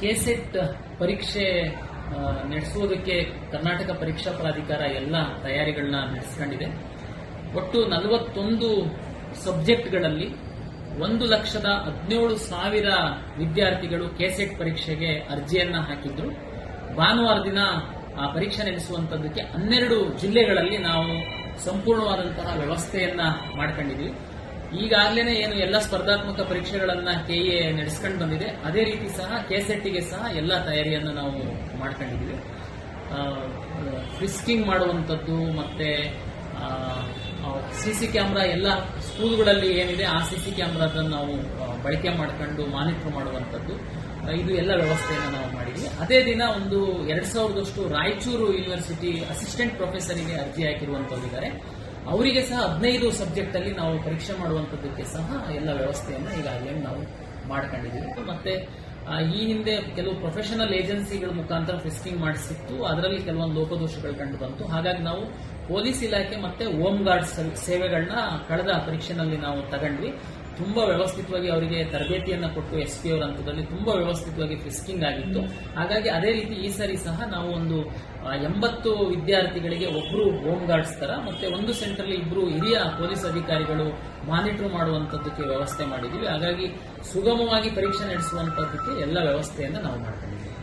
KSET ಪರೀಕ್ಷೆ ನಡೆಸುವುದಕ್ಕೆ ಕರ್ನಾಟಕ ಪರೀಕ್ಷಾ ಪ್ರಾಧಿಕಾರ ಎಲ್ಲ ತಯಾರಿಗಳನ್ನ ನಡೆಸ್ಕೊಂಡಿದೆ. ಒಟ್ಟು ನಲವತ್ತೊಂದು ಸಬ್ಜೆಕ್ಟ್ಗಳಲ್ಲಿ ಒಂದು ಲಕ್ಷದ ಹದಿನೇಳು ಸಾವಿರ ವಿದ್ಯಾರ್ಥಿಗಳು ಕೆಸೆಟ್ ಪರೀಕ್ಷೆಗೆ ಅರ್ಜಿಯನ್ನ ಹಾಕಿದ್ರು. ಭಾನುವಾರ ದಿನ ಆ ಪರೀಕ್ಷೆ ನಡೆಸುವಂತದ್ದಕ್ಕೆ ಹನ್ನೆರಡು ಜಿಲ್ಲೆಗಳಲ್ಲಿ ನಾವು ಸಂಪೂರ್ಣವಾದಂತಹ ವ್ಯವಸ್ಥೆಯನ್ನ ಮಾಡ್ಕೊಂಡಿದ್ವಿ. ಈಗಾಗಲೇ ಏನು ಎಲ್ಲ ಸ್ಪರ್ಧಾತ್ಮಕ ಪರೀಕ್ಷೆಗಳನ್ನ ಕೆಎ ನಡೆಸ್ಕೊಂಡು ಬಂದಿದೆ. ಅದೇ ರೀತಿ ಸಹ ಕೆಸೆಟ್ಗೆ ಸಹ ಎಲ್ಲ ತಯಾರಿಯನ್ನು ನಾವು ಮಾಡ್ಕೊಂಡಿದ್ವಿ. ಫಿಸ್ಕಿಂಗ್ ಮಾಡುವಂಥದ್ದು ಮತ್ತೆ ಸಿ ಸಿ ಕ್ಯಾಮ್ರಾ ಎಲ್ಲ ಸ್ಕೂಲ್ಗಳಲ್ಲಿ ಏನಿದೆ ಆ ಸಿ ಸಿ ಕ್ಯಾಮ್ರಾದನ್ನು ನಾವು ಬಳಕೆ ಮಾಡ್ಕೊಂಡು ಮಾನಿಟರ್ ಮಾಡುವಂಥದ್ದು. ಇದು ಎಲ್ಲ ವ್ಯವಸ್ಥೆಯನ್ನು ನಾವು ಮಾಡಿದ್ವಿ. ಅದೇ ದಿನ ಒಂದು ಎರಡು ಸಾವಿರದಷ್ಟು ರಾಯಚೂರು ಯೂನಿವರ್ಸಿಟಿ ಅಸಿಸ್ಟೆಂಟ್ ಪ್ರೊಫೆಸರಿಗೆ ಅರ್ಜಿ ಹಾಕಿರುವಂತವ್ರಿದ್ದಾರೆ ಅವರಿಗೆ ಸಹ ಹದಿನೈದು ಸಬ್ಜೆಕ್ಟ್ ಅಲ್ಲಿ ನಾವು ಪರೀಕ್ಷೆ ಮಾಡುವಂತದ್ದಕ್ಕೆ ಸಹ ಎಲ್ಲ ವ್ಯವಸ್ಥೆಯನ್ನು ಈಗಾಗಲೇ ನಾವು ಮಾಡ್ಕೊಂಡಿದ್ದೀವಿ. ಮತ್ತೆ ಈ ಹಿಂದೆ ಕೆಲವು ಪ್ರೊಫೆಷನಲ್ ಏಜೆನ್ಸಿಗಳ ಮುಖಾಂತರ ಫಿಸ್ಕಿಂಗ್ ಮಾಡಿಸಿತ್ತು. ಅದರಲ್ಲಿ ಕೆಲವೊಂದು ಲೋಪದೋಷಗಳು ಕಂಡು ಬಂತು. ಹಾಗಾಗಿ ನಾವು ಪೊಲೀಸ್ ಇಲಾಖೆ ಮತ್ತೆ ಹೋಮ್ ಗಾರ್ಡ್ ಸೇವೆಗಳನ್ನ ಕಳೆದ ಪರೀಕ್ಷೆನಲ್ಲಿ ನಾವು ತಗೊಂಡ್ವಿ. ತುಂಬಾ ವ್ಯವಸ್ಥಿತವಾಗಿ ಅವರಿಗೆ ತರಬೇತಿಯನ್ನ ಕೊಟ್ಟು ಎಸ್ ಪಿ ಅವರ ಹಂತದಲ್ಲಿ ತುಂಬಾ ವ್ಯವಸ್ಥಿತವಾಗಿ ಫಿಸ್ಕಿಂಗ್ ಆಗಿತ್ತು. ಹಾಗಾಗಿ ಅದೇ ರೀತಿ ಈ ಸರಿ ಸಹ ನಾವು ಒಂದು ಎಂಬತ್ತು ವಿದ್ಯಾರ್ಥಿಗಳಿಗೆ ಒಬ್ರು ಹೋಮ್ ಗಾರ್ಡ್ಸ್ ತರ ಮತ್ತೆ ಒಂದು ಸೆಂಟರ್ ಇಬ್ರು ಹಿರಿಯ ಪೊಲೀಸ್ ಅಧಿಕಾರಿಗಳು ಮಾನಿಟರ್ ಮಾಡುವಂತದ್ದಕ್ಕೆ ವ್ಯವಸ್ಥೆ ಮಾಡಿದ್ದೀವಿ ಹಾಗಾಗಿ ಸುಗಮವಾಗಿ ಪರೀಕ್ಷೆ ನಡೆಸುವಂತದ್ದಕ್ಕೆ ಎಲ್ಲ ವ್ಯವಸ್ಥೆಯನ್ನು ನಾವು ಮಾಡ್ಕೊಂಡಿದ್ದೀವಿ.